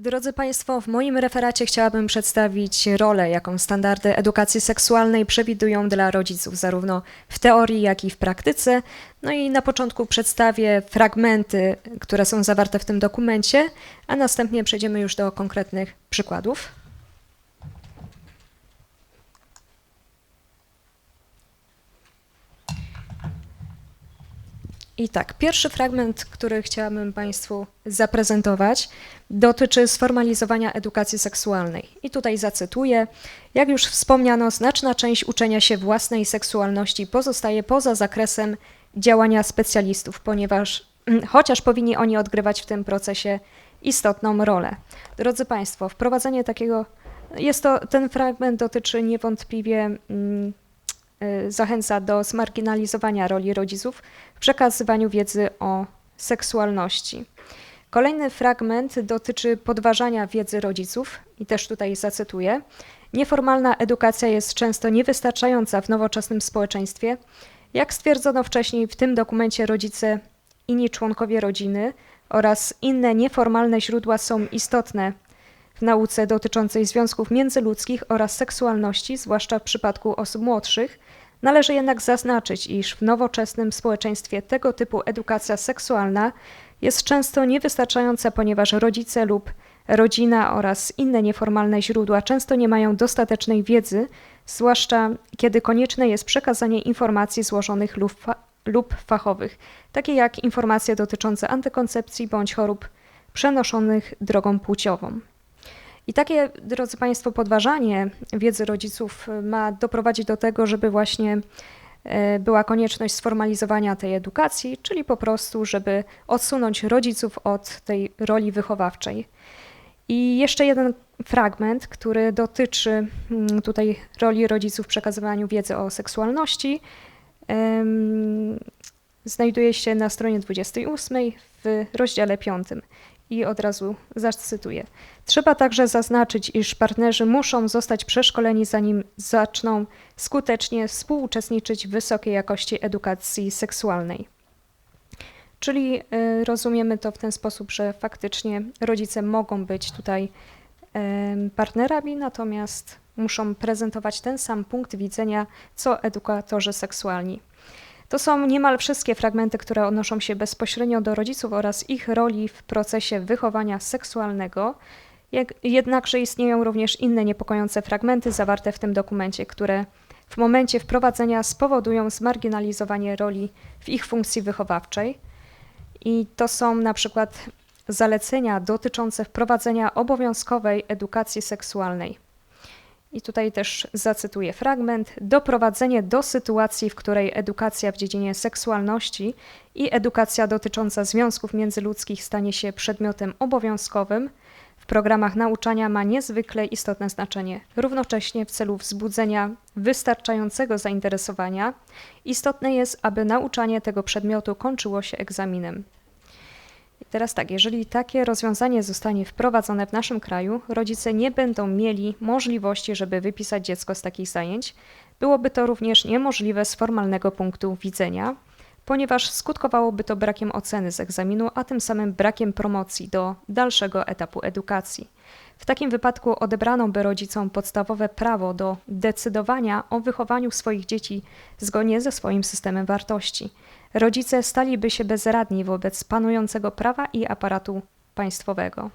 Drodzy Państwo, w moim referacie chciałabym przedstawić rolę, jaką standardy edukacji seksualnej przewidują dla rodziców, zarówno w teorii, jak i w praktyce. No i na początku przedstawię fragmenty, które są zawarte w tym dokumencie, a następnie przejdziemy już do konkretnych przykładów. I tak, pierwszy fragment, który chciałabym Państwu zaprezentować, dotyczy sformalizowania edukacji seksualnej. I tutaj zacytuję: Jak już wspomniano, znaczna część uczenia się własnej seksualności pozostaje poza zakresem działania specjalistów, ponieważ chociaż powinni oni odgrywać w tym procesie istotną rolę. Drodzy Państwo, wprowadzenie takiego jest to, ten fragment dotyczy niewątpliwie mm, zachęca do zmarginalizowania roli rodziców w przekazywaniu wiedzy o seksualności. Kolejny fragment dotyczy podważania wiedzy rodziców i też tutaj zacytuję. Nieformalna edukacja jest często niewystarczająca w nowoczesnym społeczeństwie. Jak stwierdzono wcześniej, w tym dokumencie rodzice, inni członkowie rodziny oraz inne nieformalne źródła są istotne w nauce dotyczącej związków międzyludzkich oraz seksualności, zwłaszcza w przypadku osób młodszych. Należy jednak zaznaczyć, iż w nowoczesnym społeczeństwie tego typu edukacja seksualna jest często niewystarczająca, ponieważ rodzice lub rodzina oraz inne nieformalne źródła często nie mają dostatecznej wiedzy, zwłaszcza kiedy konieczne jest przekazanie informacji złożonych lub, fa lub fachowych, takie jak informacje dotyczące antykoncepcji bądź chorób przenoszonych drogą płciową. I takie, drodzy Państwo, podważanie wiedzy rodziców ma doprowadzić do tego, żeby właśnie e, była konieczność sformalizowania tej edukacji, czyli po prostu, żeby odsunąć rodziców od tej roli wychowawczej. I jeszcze jeden fragment, który dotyczy mm, tutaj roli rodziców w przekazywaniu wiedzy o seksualności, znajduje się na stronie 28 w rozdziale 5 i od razu zacytuję. Trzeba także zaznaczyć, iż partnerzy muszą zostać przeszkoleni, zanim zaczną skutecznie współuczestniczyć w wysokiej jakości edukacji seksualnej. Czyli y, rozumiemy to w ten sposób, że faktycznie rodzice mogą być tutaj y, partnerami, natomiast muszą prezentować ten sam punkt widzenia, co edukatorzy seksualni. To są niemal wszystkie fragmenty, które odnoszą się bezpośrednio do rodziców oraz ich roli w procesie wychowania seksualnego. Jednakże istnieją również inne niepokojące fragmenty zawarte w tym dokumencie, które w momencie wprowadzenia spowodują zmarginalizowanie roli w ich funkcji wychowawczej. I to są na przykład zalecenia dotyczące wprowadzenia obowiązkowej edukacji seksualnej. I tutaj też zacytuję fragment: Doprowadzenie do sytuacji, w której edukacja w dziedzinie seksualności i edukacja dotycząca związków międzyludzkich stanie się przedmiotem obowiązkowym w programach nauczania ma niezwykle istotne znaczenie. Równocześnie w celu wzbudzenia wystarczającego zainteresowania istotne jest, aby nauczanie tego przedmiotu kończyło się egzaminem. Teraz tak, jeżeli takie rozwiązanie zostanie wprowadzone w naszym kraju, rodzice nie będą mieli możliwości, żeby wypisać dziecko z takich zajęć. Byłoby to również niemożliwe z formalnego punktu widzenia, ponieważ skutkowałoby to brakiem oceny z egzaminu, a tym samym brakiem promocji do dalszego etapu edukacji. W takim wypadku odebrano by rodzicom podstawowe prawo do decydowania o wychowaniu swoich dzieci zgodnie ze swoim systemem wartości. Rodzice staliby się bezradni wobec panującego prawa i aparatu państwowego.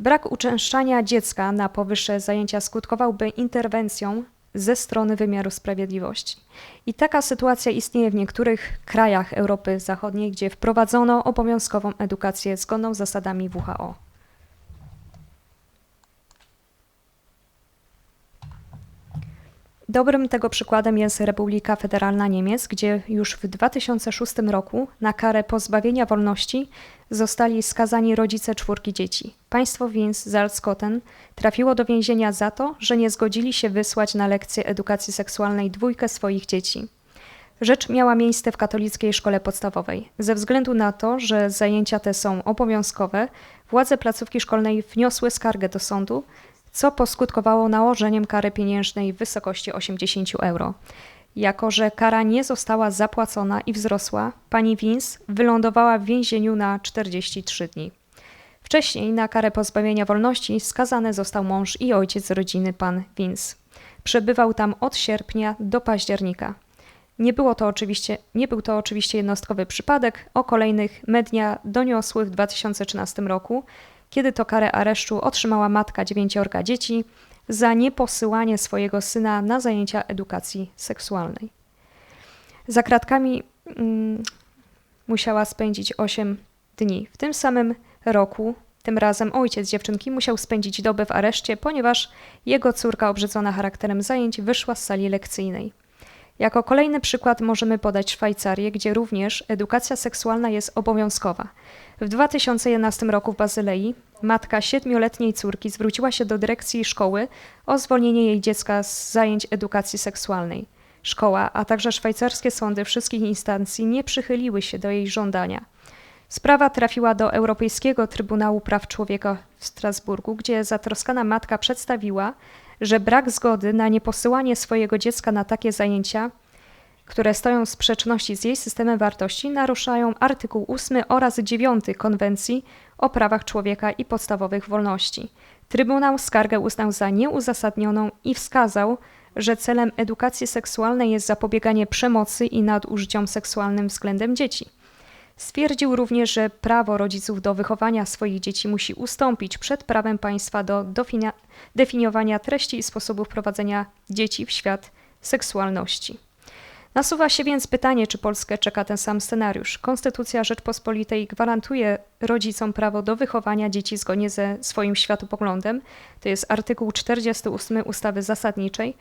Brak uczęszczania dziecka na powyższe zajęcia skutkowałby interwencją ze strony wymiaru sprawiedliwości. I taka sytuacja istnieje w niektórych krajach Europy Zachodniej, gdzie wprowadzono obowiązkową edukację zgodną z zasadami WHO. Dobrym tego przykładem jest Republika Federalna Niemiec, gdzie już w 2006 roku na karę pozbawienia wolności zostali skazani rodzice czwórki dzieci. Państwo Wins Salzkotten trafiło do więzienia za to, że nie zgodzili się wysłać na lekcję edukacji seksualnej dwójkę swoich dzieci. Rzecz miała miejsce w katolickiej szkole podstawowej. Ze względu na to, że zajęcia te są obowiązkowe, władze placówki szkolnej wniosły skargę do sądu, co poskutkowało nałożeniem kary pieniężnej w wysokości 80 euro. Jako, że kara nie została zapłacona i wzrosła, pani Wins wylądowała w więzieniu na 43 dni. Wcześniej na karę pozbawienia wolności skazany został mąż i ojciec rodziny pan Vince. Przebywał tam od sierpnia do października. Nie, było to oczywiście, nie był to oczywiście jednostkowy przypadek. O kolejnych media doniosły w 2013 roku, kiedy to karę aresztu otrzymała matka dziewięciorga dzieci za nieposyłanie swojego syna na zajęcia edukacji seksualnej. Za kratkami mm, musiała spędzić 8 dni. W tym samym roku, tym razem ojciec dziewczynki musiał spędzić dobę w areszcie, ponieważ jego córka obrzydzona charakterem zajęć wyszła z sali lekcyjnej. Jako kolejny przykład możemy podać Szwajcarię, gdzie również edukacja seksualna jest obowiązkowa. W 2011 roku w Bazylei matka siedmioletniej córki zwróciła się do dyrekcji szkoły o zwolnienie jej dziecka z zajęć edukacji seksualnej. Szkoła, a także szwajcarskie sądy wszystkich instancji nie przychyliły się do jej żądania. Sprawa trafiła do Europejskiego Trybunału Praw Człowieka w Strasburgu, gdzie zatroskana matka przedstawiła, że brak zgody na nieposyłanie swojego dziecka na takie zajęcia, które stoją w sprzeczności z jej systemem wartości, naruszają artykuł 8 oraz 9 Konwencji o prawach człowieka i podstawowych wolności. Trybunał skargę uznał za nieuzasadnioną i wskazał, że celem edukacji seksualnej jest zapobieganie przemocy i nadużyciom seksualnym względem dzieci. Stwierdził również, że prawo rodziców do wychowania swoich dzieci musi ustąpić przed prawem państwa do definiowania treści i sposobów prowadzenia dzieci w świat seksualności. Nasuwa się więc pytanie, czy Polskę czeka ten sam scenariusz. Konstytucja Rzeczpospolitej gwarantuje rodzicom prawo do wychowania dzieci zgodnie ze swoim światopoglądem. To jest artykuł 48 ustawy zasadniczej.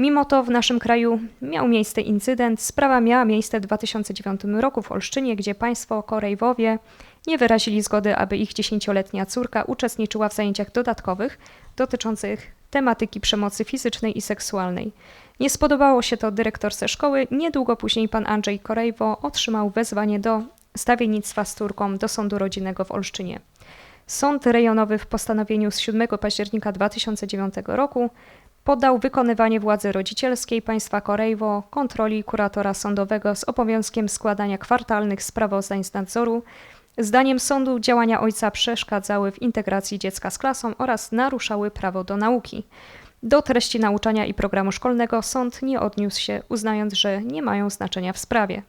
Mimo to w naszym kraju miał miejsce incydent. Sprawa miała miejsce w 2009 roku w Olsztynie, gdzie państwo Korejwowie nie wyrazili zgody, aby ich dziesięcioletnia córka uczestniczyła w zajęciach dodatkowych dotyczących tematyki przemocy fizycznej i seksualnej. Nie spodobało się to dyrektorce szkoły. Niedługo później pan Andrzej Korejwo otrzymał wezwanie do stawiennictwa z córką do sądu rodzinnego w Olsztynie. Sąd rejonowy w postanowieniu z 7 października 2009 roku Poddał wykonywanie władzy rodzicielskiej państwa Korejwo kontroli kuratora sądowego z obowiązkiem składania kwartalnych sprawozdań z nadzoru. Zdaniem sądu działania ojca przeszkadzały w integracji dziecka z klasą oraz naruszały prawo do nauki. Do treści nauczania i programu szkolnego sąd nie odniósł się, uznając, że nie mają znaczenia w sprawie.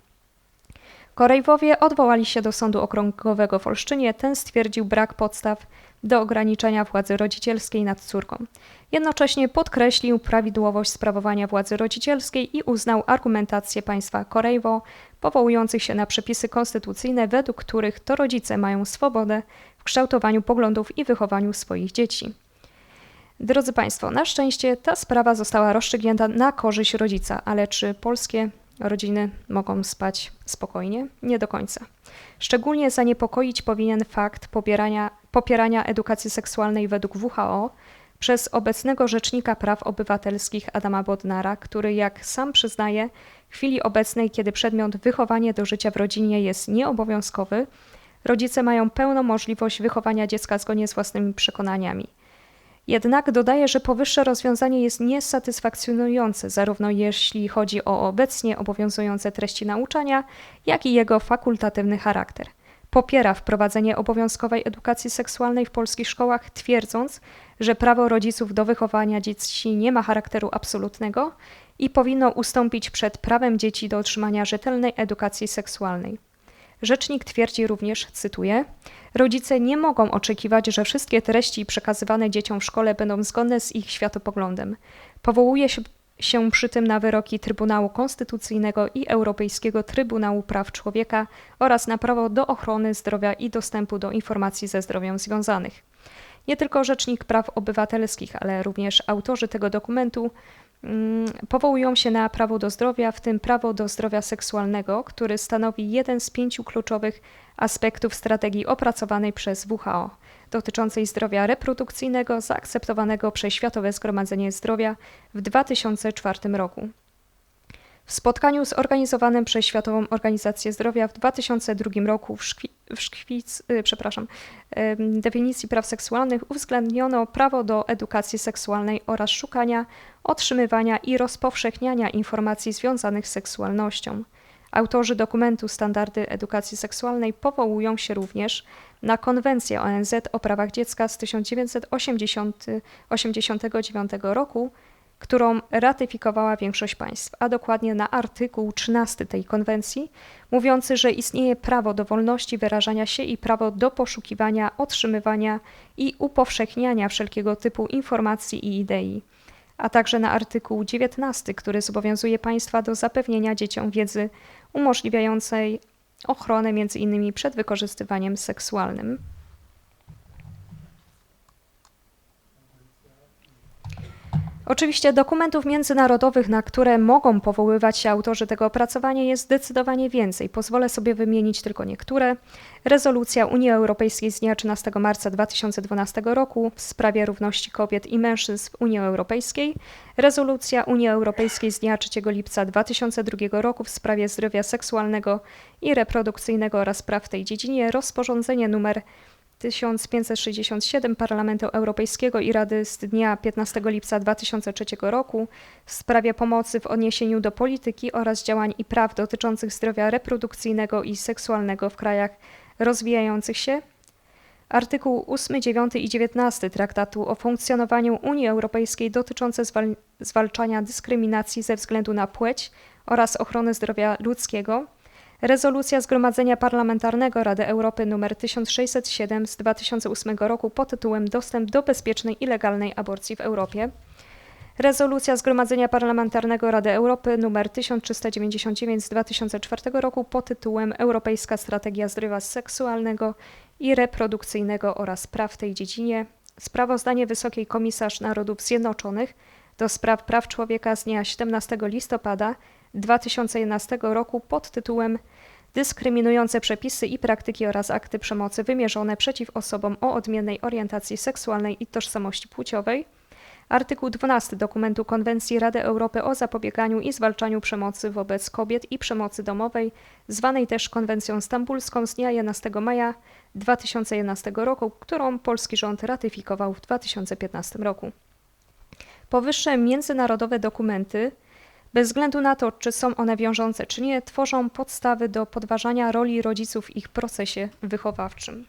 Korejwowie odwołali się do sądu okręgowego w Olsztynie. Ten stwierdził brak podstaw do ograniczenia władzy rodzicielskiej nad córką. Jednocześnie podkreślił prawidłowość sprawowania władzy rodzicielskiej i uznał argumentację państwa Korejwo, powołujących się na przepisy konstytucyjne, według których to rodzice mają swobodę w kształtowaniu poglądów i wychowaniu swoich dzieci. Drodzy Państwo, na szczęście ta sprawa została rozstrzygnięta na korzyść rodzica, ale czy polskie rodziny mogą spać spokojnie? Nie do końca. Szczególnie zaniepokoić powinien fakt popierania, popierania edukacji seksualnej według WHO przez obecnego Rzecznika Praw Obywatelskich Adama Bodnara, który, jak sam przyznaje, w chwili obecnej, kiedy przedmiot wychowanie do życia w rodzinie jest nieobowiązkowy, rodzice mają pełną możliwość wychowania dziecka zgodnie z własnymi przekonaniami. Jednak dodaje, że powyższe rozwiązanie jest niesatysfakcjonujące, zarówno jeśli chodzi o obecnie obowiązujące treści nauczania, jak i jego fakultatywny charakter. Popiera wprowadzenie obowiązkowej edukacji seksualnej w polskich szkołach, twierdząc, że prawo rodziców do wychowania dzieci nie ma charakteru absolutnego i powinno ustąpić przed prawem dzieci do otrzymania rzetelnej edukacji seksualnej. Rzecznik twierdzi również, cytuję: Rodzice nie mogą oczekiwać, że wszystkie treści przekazywane dzieciom w szkole będą zgodne z ich światopoglądem. Powołuje się, się przy tym na wyroki Trybunału Konstytucyjnego i Europejskiego Trybunału Praw Człowieka oraz na prawo do ochrony zdrowia i dostępu do informacji ze zdrowiem związanych. Nie tylko Rzecznik Praw Obywatelskich, ale również autorzy tego dokumentu mm, powołują się na prawo do zdrowia, w tym prawo do zdrowia seksualnego, który stanowi jeden z pięciu kluczowych aspektów strategii opracowanej przez WHO dotyczącej zdrowia reprodukcyjnego zaakceptowanego przez Światowe Zgromadzenie Zdrowia w 2004 roku. W spotkaniu zorganizowanym przez Światową Organizację Zdrowia w 2002 roku w, szkwi, w szkwic, y, przepraszam, definicji praw seksualnych uwzględniono prawo do edukacji seksualnej oraz szukania, otrzymywania i rozpowszechniania informacji związanych z seksualnością. Autorzy dokumentu Standardy Edukacji Seksualnej powołują się również na Konwencję ONZ o prawach dziecka z 1989 roku, którą ratyfikowała większość państw, a dokładnie na artykuł 13 tej konwencji, mówiący, że istnieje prawo do wolności wyrażania się i prawo do poszukiwania, otrzymywania i upowszechniania wszelkiego typu informacji i idei, a także na artykuł 19, który zobowiązuje państwa do zapewnienia dzieciom wiedzy umożliwiającej ochronę m.in. przed wykorzystywaniem seksualnym. Oczywiście dokumentów międzynarodowych, na które mogą powoływać się autorzy tego opracowania, jest zdecydowanie więcej. Pozwolę sobie wymienić tylko niektóre. Rezolucja Unii Europejskiej z dnia 13 marca 2012 roku w sprawie równości kobiet i mężczyzn w Unii Europejskiej, rezolucja Unii Europejskiej z dnia 3 lipca 2002 roku w sprawie zdrowia seksualnego i reprodukcyjnego oraz praw w tej dziedzinie, rozporządzenie numer 1567 Parlamentu Europejskiego i Rady z dnia 15 lipca 2003 roku w sprawie pomocy w odniesieniu do polityki oraz działań i praw dotyczących zdrowia reprodukcyjnego i seksualnego w krajach rozwijających się. Artykuł 8, 9 i 19 Traktatu o funkcjonowaniu Unii Europejskiej dotyczące zwal zwalczania dyskryminacji ze względu na płeć oraz ochrony zdrowia ludzkiego – Rezolucja Zgromadzenia Parlamentarnego Rady Europy nr 1607 z 2008 roku pod tytułem Dostęp do bezpiecznej i legalnej aborcji w Europie. Rezolucja Zgromadzenia Parlamentarnego Rady Europy nr 1399 z 2004 roku pod tytułem Europejska Strategia Zdrowia Seksualnego i Reprodukcyjnego oraz praw w tej dziedzinie. Sprawozdanie Wysokiej Komisarz Narodów Zjednoczonych do spraw praw człowieka z dnia 17 listopada 2011 roku pod tytułem Dyskryminujące przepisy i praktyki oraz akty przemocy wymierzone przeciw osobom o odmiennej orientacji seksualnej i tożsamości płciowej. Artykuł 12 dokumentu Konwencji Rady Europy o zapobieganiu i zwalczaniu przemocy wobec kobiet i przemocy domowej, zwanej też Konwencją Stambulską z dnia 11 maja 2011 roku, którą polski rząd ratyfikował w 2015 roku. Powyższe międzynarodowe dokumenty bez względu na to, czy są one wiążące, czy nie, tworzą podstawy do podważania roli rodziców w ich procesie wychowawczym.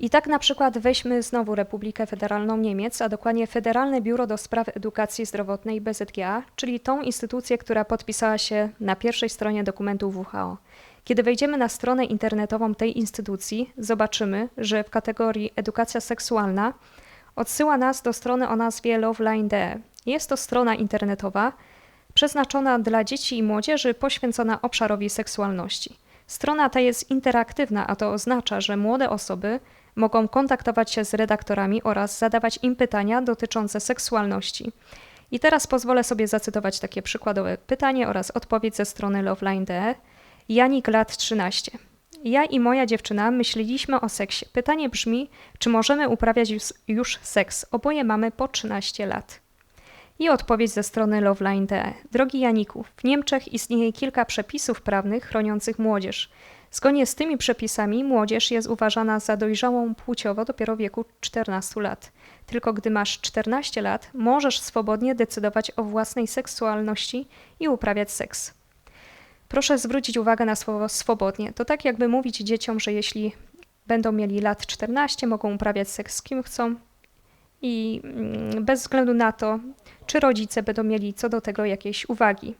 I tak na przykład weźmy znowu Republikę Federalną Niemiec, a dokładnie Federalne Biuro do Spraw Edukacji Zdrowotnej BZGA, czyli tą instytucję, która podpisała się na pierwszej stronie dokumentu WHO. Kiedy wejdziemy na stronę internetową tej instytucji, zobaczymy, że w kategorii edukacja seksualna odsyła nas do strony o nazwie Loveline.de. Jest to strona internetowa przeznaczona dla dzieci i młodzieży poświęcona obszarowi seksualności. Strona ta jest interaktywna, a to oznacza, że młode osoby mogą kontaktować się z redaktorami oraz zadawać im pytania dotyczące seksualności. I teraz pozwolę sobie zacytować takie przykładowe pytanie oraz odpowiedź ze strony loveline.de. Janik lat 13. Ja i moja dziewczyna myśleliśmy o seksie. Pytanie brzmi, czy możemy uprawiać już seks? Oboje mamy po 13 lat. I odpowiedź ze strony loveline.de. Drogi Janiku, w Niemczech istnieje kilka przepisów prawnych chroniących młodzież. Zgodnie z tymi przepisami młodzież jest uważana za dojrzałą płciowo dopiero w wieku 14 lat. Tylko gdy masz 14 lat, możesz swobodnie decydować o własnej seksualności i uprawiać seks. Proszę zwrócić uwagę na słowo swobodnie. To tak jakby mówić dzieciom, że jeśli będą mieli lat 14, mogą uprawiać seks z kim chcą i mm, bez względu na to, czy rodzice będą mieli co do tego jakieś uwagi.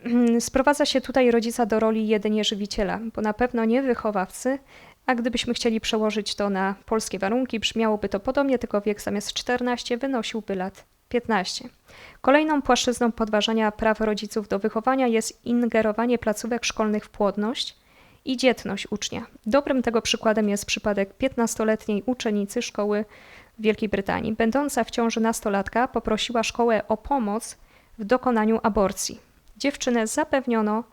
Mm, sprowadza się tutaj rodzica do roli jedynie żywiciela, bo na pewno nie wychowawcy, a gdybyśmy chcieli przełożyć to na polskie warunki, brzmiałoby to podobnie, tylko wiek zamiast 14 wynosiłby lat 15. Kolejną płaszczyzną podważania praw rodziców do wychowania jest ingerowanie placówek szkolnych w płodność i dzietność ucznia. Dobrym tego przykładem jest przypadek 15-letniej uczennicy szkoły w Wielkiej Brytanii. Będąca w ciąży nastolatka poprosiła szkołę o pomoc w dokonaniu aborcji. Dziewczynę zapewniono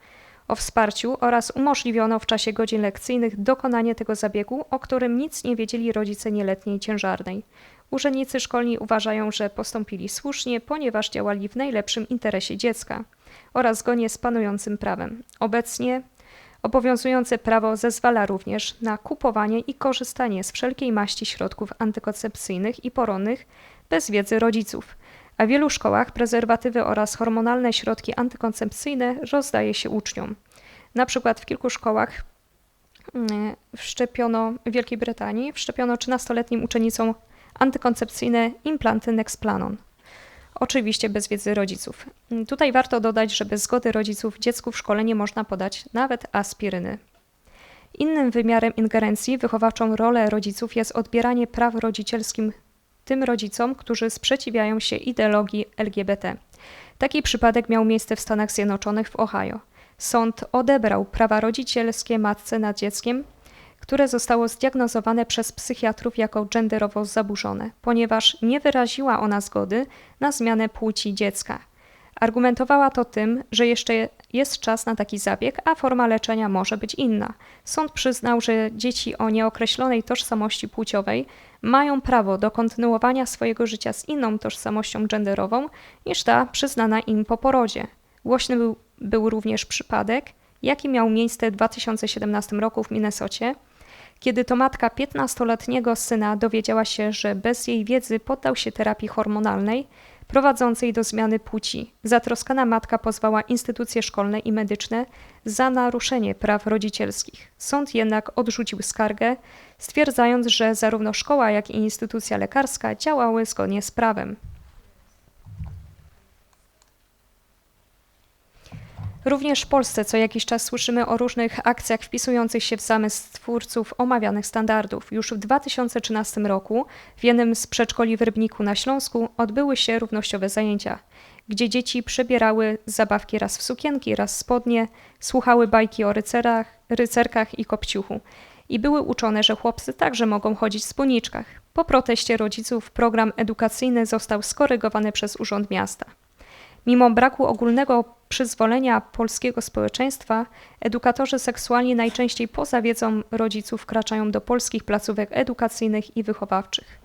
o wsparciu oraz umożliwiono w czasie godzin lekcyjnych dokonanie tego zabiegu, o którym nic nie wiedzieli rodzice nieletniej ciężarnej. Urzędnicy szkolni uważają, że postąpili słusznie, ponieważ działali w najlepszym interesie dziecka oraz zgodnie z panującym prawem. Obecnie obowiązujące prawo zezwala również na kupowanie i korzystanie z wszelkiej maści środków antykoncepcyjnych i poronnych bez wiedzy rodziców. a w wielu szkołach prezerwatywy oraz hormonalne środki antykoncepcyjne rozdaje się uczniom. Na przykład w kilku szkołach mm, wszczepiono w Wielkiej Brytanii wszczepiono 13-letnim uczennicom antykoncepcyjne implanty Nexplanon. Oczywiście bez wiedzy rodziców. Tutaj warto dodać, że bez zgody rodziców dziecku w szkole nie można podać nawet aspiryny. Innym wymiarem ingerencji wychowawczą rolę rodziców jest odbieranie praw rodzicielskim tym rodzicom, którzy sprzeciwiają się ideologii LGBT. Taki przypadek miał miejsce w Stanach Zjednoczonych w Ohio. Sąd odebrał prawa rodzicielskie matce nad dzieckiem, które zostało zdiagnozowane przez psychiatrów jako genderowo zaburzone, ponieważ nie wyraziła ona zgody na zmianę płci dziecka. Argumentowała to tym, że jeszcze jest czas na taki zabieg, a forma leczenia może być inna. Sąd przyznał, że dzieci o nieokreślonej tożsamości płciowej mają prawo do kontynuowania swojego życia z inną tożsamością genderową niż ta przyznana im po porodzie. Głośny był, był również przypadek, jaki miał miejsce w 2017 roku w Minnesocie, kiedy to matka 15-letniego syna dowiedziała się, że bez jej wiedzy poddał się terapii hormonalnej prowadzącej do zmiany płci. Zatroskana matka pozwała instytucje szkolne i medyczne za naruszenie praw rodzicielskich. Sąd jednak odrzucił skargę, stwierdzając, że zarówno szkoła, jak i instytucja lekarska działały zgodnie z prawem. Również w Polsce co jakiś czas słyszymy o różnych akcjach wpisujących się w zamysł twórców omawianych standardów. Już w 2013 roku w jednym z przedszkoli w Rybniku na Śląsku odbyły się równościowe zajęcia, gdzie dzieci przebierały zabawki raz w sukienki, raz w spodnie, słuchały bajki o rycerach, rycerkach i kopciuchu i były uczone, że chłopcy także mogą chodzić w spódniczkach. Po proteście rodziców program edukacyjny został skorygowany przez Urząd Miasta. Mimo braku ogólnego przyzwolenia polskiego społeczeństwa, edukatorzy seksualni najczęściej poza wiedzą rodziców wkraczają do polskich placówek edukacyjnych i wychowawczych.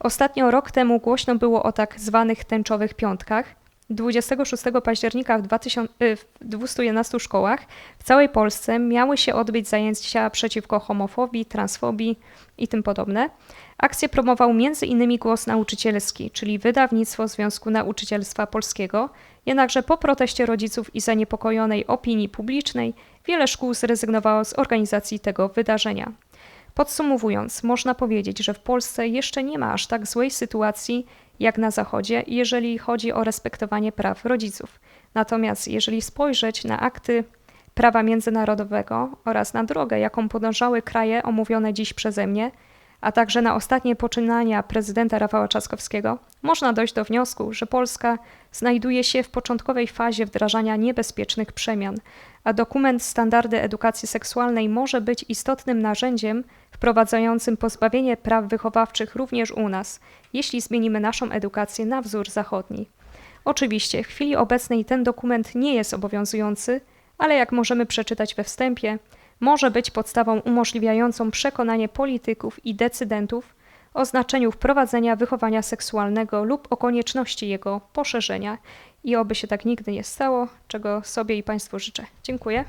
Ostatnio rok temu głośno było o tak zwanych tęczowych piątkach. 26 października w, 2000, y, 211 szkołach w całej Polsce miały się odbyć zajęcia przeciwko homofobii, transfobii i tym podobne. Akcję promował m.in. Głos Nauczycielski, czyli wydawnictwo Związku Nauczycielstwa Polskiego, jednakże po proteście rodziców i zaniepokojonej opinii publicznej wiele szkół zrezygnowało z organizacji tego wydarzenia. Podsumowując, można powiedzieć, że w Polsce jeszcze nie ma aż tak złej sytuacji jak na Zachodzie, jeżeli chodzi o respektowanie praw rodziców. Natomiast jeżeli spojrzeć na akty prawa międzynarodowego oraz na drogę, jaką podążały kraje omówione dziś przeze mnie, a także na ostatnie poczynania prezydenta Rafała Trzaskowskiego, można dojść do wniosku, że Polska znajduje się w początkowej fazie wdrażania niebezpiecznych przemian, a dokument Standardy Edukacji Seksualnej może być istotnym narzędziem wprowadzającym pozbawienie praw wychowawczych również u nas, jeśli zmienimy naszą edukację na wzór zachodni. Oczywiście w chwili obecnej ten dokument nie jest obowiązujący, ale jak możemy przeczytać we wstępie, może być podstawą umożliwiającą przekonanie polityków i decydentów o znaczeniu wprowadzenia wychowania seksualnego lub o konieczności jego poszerzenia i oby się tak nigdy nie stało, czego sobie i Państwu życzę. Dziękuję.